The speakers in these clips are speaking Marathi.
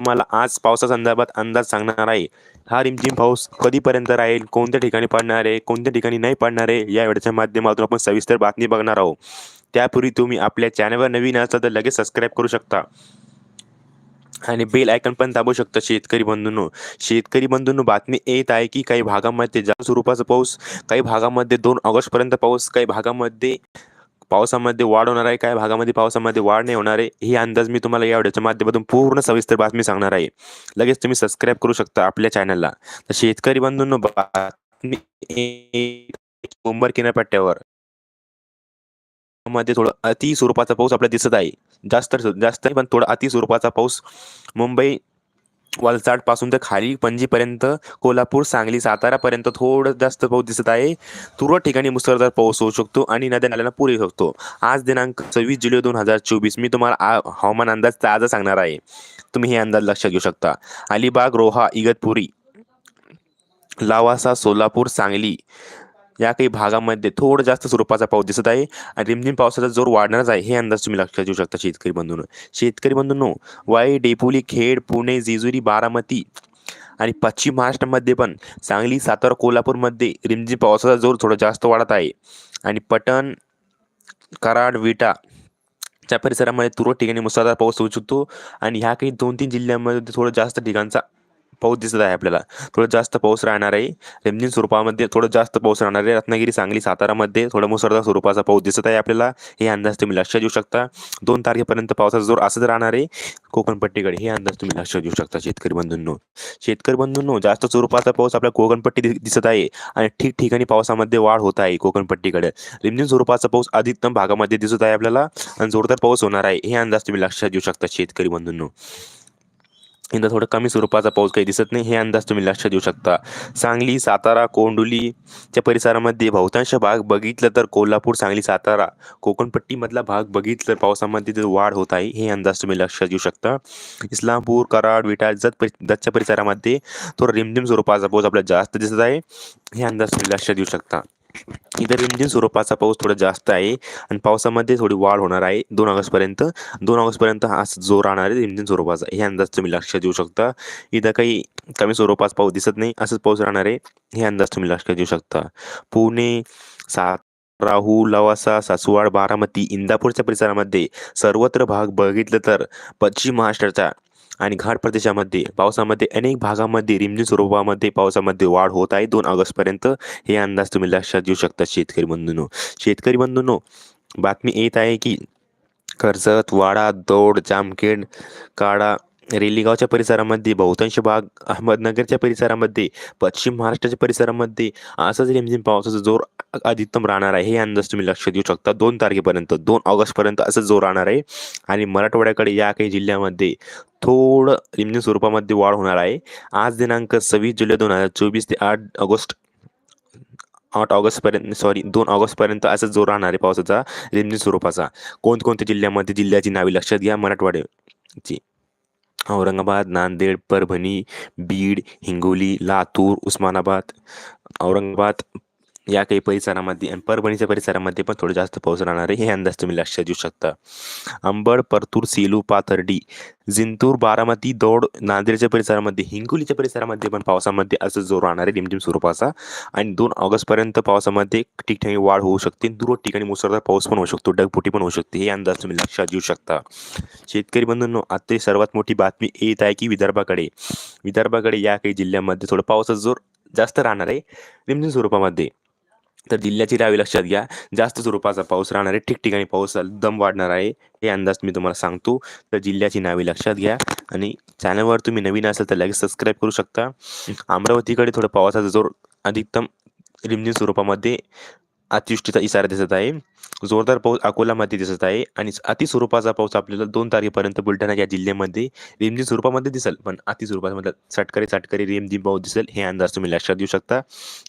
तुम्हाला आज पावसासंदर्भात अंदाज सांगणार आहे. हा रिमझिम पाऊस कधीपर्यंत राहील? कोणत्या ठिकाणी पडणार आहे? कोणत्या ठिकाणी नाही पडणार आहे? या वेळेच्या माध्यमातून आपण सविस्तर बातमी बघणार आहोत. त्यापूर्वी तुम्ही आपल्या चॅनलवर नवीन असाल तर लगेच सबस्क्राईब करू शकता. आणि बेल आयकन पण दाबू शकता शेतकरी बंधूंनो. शेतकरी बंधूंनो बातमी येत आहे की काही भागामध्ये जास्त स्वरूपाचा पाऊस काही भागामध्ये दोन ऑगस्टपर्यंत पाऊस काही भागामध्ये पावसामध्ये वाढ होणार आहे काय भागामध्ये पावसामध्ये वाढ नाही होणार आहे ही अंदाज मी तुम्हाला या व्हिडिओच्या माध्यमातून पूर्ण सविस्तर बातमी सांगणार आहे. लगेच तुम्ही सबस्क्राईब करू शकता आपल्या चॅनलला तर शेतकरी बंधूंनो बातमी मुंबई किनारपट्ट्यावर. मध्ये थोडं अति स्वरूपाचा पाऊस आपल्याला दिसत आहे. जास्त जास्त पण थोडा अति स्वरूपाचा पाऊस मुंबई वलसाडपासून तर खाली पणजीपर्यंत कोल्हापूर सांगली सातारापर्यंत थोडं जास्त पाऊस दिसत आहे. तुरळक ठिकाणी मुसळधार पाऊस होऊ शकतो आणि नद्या नाल्यांना पूर येऊ शकतो आज दिनांक सव्वीस जुलै दोन हजार चोवीस मी तुम्हाला आ- हवामान अंदाज ताजा सांगणार आहे. तुम्ही हे अंदाज लक्षात घेऊ शकता. अलिबाग रोहा इगतपुरी लावासा सोलापूर सांगली या काही भागामध्ये थोडं जास्त स्वरूपाचा पाऊस दिसत आहे आणि रिमझिम पावसाचा जोर वाढणारच आहे. हे अंदाज तुम्ही लक्षात घेऊ शकता शेतकरी बंधूंनो. शेतकरी बंधूंनो वाई डेपोली खेड पुणे जेजुरी बारामती आणि पश्चिम महाराष्ट्रामध्ये पण सांगली सातारा कोल्हापूरमध्ये रिमझिम पावसाचा जोर थोडा जास्त वाढत आहे. आणि पटण कराड विटा च्या परिसरामध्ये तुरळक ठिकाणी मुसळधार पाऊस होऊ शकतो. आणि ह्या काही दोन तीन जिल्ह्यांमध्ये थोडं जास्त ठिकाणचा पाऊस दिसत आहे आपल्याला. थोडं जास्त पाऊस राहणार आहे. रिमझिम स्वरूपामध्ये थोडं जास्त पाऊस राहणार आहे. रत्नागिरी सांगली सातारामध्ये थोडं मुसळधार स्वरूपाचा पाऊस दिसत आहे आपल्याला. हे अंदाज तुम्ही लक्षात घेऊ शकता. दोन तारखेपर्यंत पावसाचा जोर असंच राहणार आहे. कोकणपट्टीकडे हे अंदाज तुम्ही लक्षात घेऊ शकता शेतकरी बंधूंनो. शेतकरी बंधूंनो जास्त स्वरूपाचा पाऊस आपल्या कोकणपट्टी दिसत आहे आणि ठिकठिकाणी पावसामध्ये वाढ होत आहे कोकणपट्टीकडे. रिमझिम स्वरूपाचा पाऊस अधिकतम भागामध्ये दिसत आहे आपल्याला आणि जोरदार पाऊस होणार आहे. हे अंदाज तुम्ही लक्षात घेऊ शकता शेतकरी बंधूंनो. यंदा थोडं कमी स्वरूपाचा पाऊस काही दिसत नाही. हे अंदाज तुम्ही लक्ष देऊ शकता. सांगली सातारा कोंडुलीच्या परिसरामध्ये बहुतांश भाग बघितलं तर कोल्हापूर सांगली सातारा कोकणपट्टीमधला भाग बघितलं तर पावसामध्ये वाढ होत आहे. हे अंदाज तुम्ही लक्षात घेऊ शकता. इस्लामपूर कराड विटा जत परि- जतच्या परिसरामध्ये थोडं रिमझिम स्वरूपाचा पाऊस आपल्याला जास्त दिसत आहे. हे अंदाज तुम्ही लक्षात घेऊ शकता. इथं रिमझिम स्वरूपाचा पाऊस थोडा जास्त आहे आणि पावसामध्ये थोडी वाढ होणार आहे. दोन ऑगस्टपर्यंत दोन ऑगस्टपर्यंत हा जोर राहणार आहे रिमझिम स्वरूपाचा हे अंदाज तुम्ही लक्षात देऊ शकता. इथं काही कमी स्वरूपाचा पाऊस दिसत नाही असंच पाऊस राहणार आहे. हे अंदाज तुम्ही लक्षात देऊ शकता. पुणे सात राहू लवासा सासवाड बारामती इंदापूरच्या परिसरामध्ये सर्वत्र भाग बघितलं तर पश्चिम महाराष्ट्राच्या आणि घाट प्रदेशामध्ये पावसामध्ये अनेक भागामध्ये रिमझिम स्वरूपामध्ये पावसामध्ये वाढ होत आहे. दोन ऑगस्टपर्यंत हे अंदाज तुम्ही लक्षात घेऊ शकता शेतकरी बंधूंनो. शेतकरी बंधूंनो बातमी येत आहे की कर्जत वाडा दौड जामखेड काडा रेलीगावच्या परिसरामध्ये बहुतांश भाग अहमदनगरच्या परिसरामध्ये पश्चिम महाराष्ट्राच्या परिसरामध्ये असंच रिमझिम पावसाचा जोर अधिकतम राहणार आहे. हे अंदाज तुम्ही लक्षात घेऊ शकता. दोन तारखेपर्यंत दोन ऑगस्टपर्यंत असं जोर राहणार आहे. आणि मराठवाड्याकडे या काही जिल्ह्यामध्ये थोडं रिमझिम स्वरूपामध्ये वाढ होणार आहे. आज दिनांक सव्वीस जुलै दोन हजार चोवीस ते आठ ऑगस्ट आठ ऑगस्टपर्यंत सॉरी दोन ऑगस्टपर्यंत असं जोर राहणार आहे पावसाचा रिमझिम स्वरूपाचा. कोणकोणत्या जिल्ह्यामध्ये जिल्ह्याची नावे लक्षात घ्या. मराठवाड्याची औरंगाबाद नांदेड परभणी बीड हिंगोली लातूर उस्मानाबाद. औरंगाबाद या काही परिसरामध्ये आणि परभणीच्या परिसरामध्ये पण थोडं जास्त पाऊस राहणार आहे. हे अंदाज तुम्ही लक्षात देऊ शकता. अंबड परतूर सेलू पाथर्डी जिंतूर बारामती दौड नांदेडच्या परिसरामध्ये हिंगोलीच्या परिसरामध्ये पण पावसामध्ये असं जोर राहणार आहे रिमझिम स्वरूपाचा. आणि दोन ऑगस्टपर्यंत पावसामध्ये ठिकठिकाणी वाढ होऊ शकते. दूर ठिकाणी मुसळधार पाऊस पण होऊ शकतो. डगपुटी पण होऊ शकते. हे अंदाज तुम्ही लक्षात घेऊ शकता. शेतकरी बंधूंनो आता सर्वात मोठी बातमी येत आहे की विदर्भाकडे. विदर्भाकडे या काही जिल्ह्यामध्ये थोडं पावसाचा जोर जास्त राहणार आहे. रिमझिम स्वरूपामध्ये. तर जिल्ह्याची नावे लक्षात घ्या. जास्त स्वरूपाचा पाऊस राहणार आहे ठिकठिकाणी पाऊस दम वाढणार आहे. हे अंदाज मी तुम्हाला सांगतो. तर जिल्ह्याची नावे लक्षात घ्या. आणि चॅनलवर तुम्ही नवीन असाल तर लगेच सबस्क्राईब करू शकता. अमरावतीकडे थोडं पावसाचा जोर अधिकतम रिमझिम स्वरूपामध्ये अतिवृष्टीचा इशारा दिसत आहे. जोरदार पाऊस अकोलामध्ये दिसत आहे आणि अति स्वरूपाचा पाऊस आपल्याला दोन तारखेपर्यंत बुलढाणा या जिल्ह्यामध्ये रिमझिम स्वरूपामध्ये दिसेल. पण अति स्वरूपामध्ये चटकरी चटकरी रिमझिम पाऊस दिसेल हे अंदाज तुम्ही लक्षात देऊ शकता.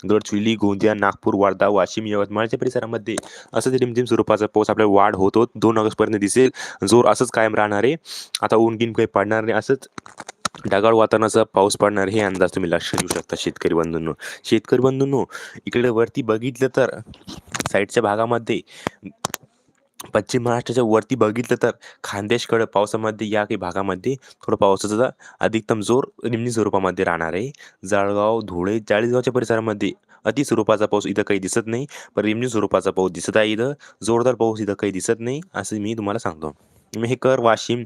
गडचिरोली गोंदिया नागपूर वर्धा वाशिम यवतमाळच्या परिसरामध्ये असंच रिमझिम स्वरूपाचा पाऊस आपल्याला वाढ होत. दोन ऑगस्टपर्यंत दिसेल. जोर असंच कायम राहणार आहे. आता ऊन गिन काही पडणार नाही असंच ढगाळ वातावरणाचा पाऊस पडणार हे अंदाज तुम्ही लक्षात घेऊ शकता शेतकरी बंधूंनो. शेतकरी बंधूंनो इकडे वरती बघितलं तर साईडच्या भागामध्ये पश्चिम महाराष्ट्राच्या वरती बघितलं तर खानदेशकडं पावसामध्ये या काही भागामध्ये थोडं पावसाचा अधिकतम जोर निम्नी स्वरूपामध्ये राहणार आहे. जळगाव धुळे चाळीसगावच्या परिसरामध्ये अति स्वरूपाचा पाऊस इथं काही दिसत नाही पण निम्नी स्वरूपाचा पाऊस दिसत आहे इथं. जोरदार पाऊस इथं काही दिसत नाही असं मी तुम्हाला सांगतो. मेहकर वाशिम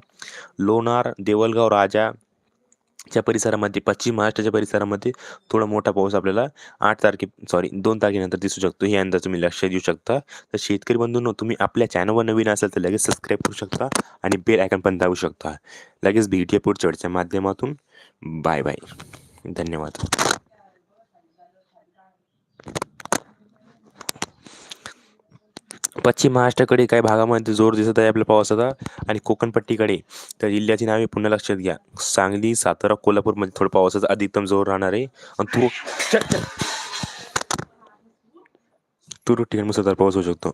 लोणार देवलगाव राजा च्या परिसरामध्ये पश्चिम महाराष्ट्राच्या परिसरामध्ये थोडा मोठा पाऊस आपल्याला आठ तारखे सॉरी दोन तारखेनंतर दिसू शकतो. हे अंदाज तुम्ही लक्षात देऊ शकता. तर शेतकरी बंधूंनो तुम्ही आपल्या चॅनलवर नवीन असाल तर लगेच सबस्क्राईब करू शकता आणि बेल आयकॉन पण दाबू शकता. लगेच भेटूया पुढच्या माध्यमातून. बाय बाय धन्यवाद. पश्चिम महाराष्ट्राकडे काही भागामध्ये जोर दिसत आहे आपल्या पावसाचा आणि कोकणपट्टीकडे. तर जिल्ह्याची नावे पुन्हा लक्षात घ्या. सांगली सातारा कोल्हापूरमध्ये थोडं पावसाचा अधिकतम जोर राहणार आहे. आणि तू तुरळक ठिकाणी मुसळधार पाऊस होऊ शकतो.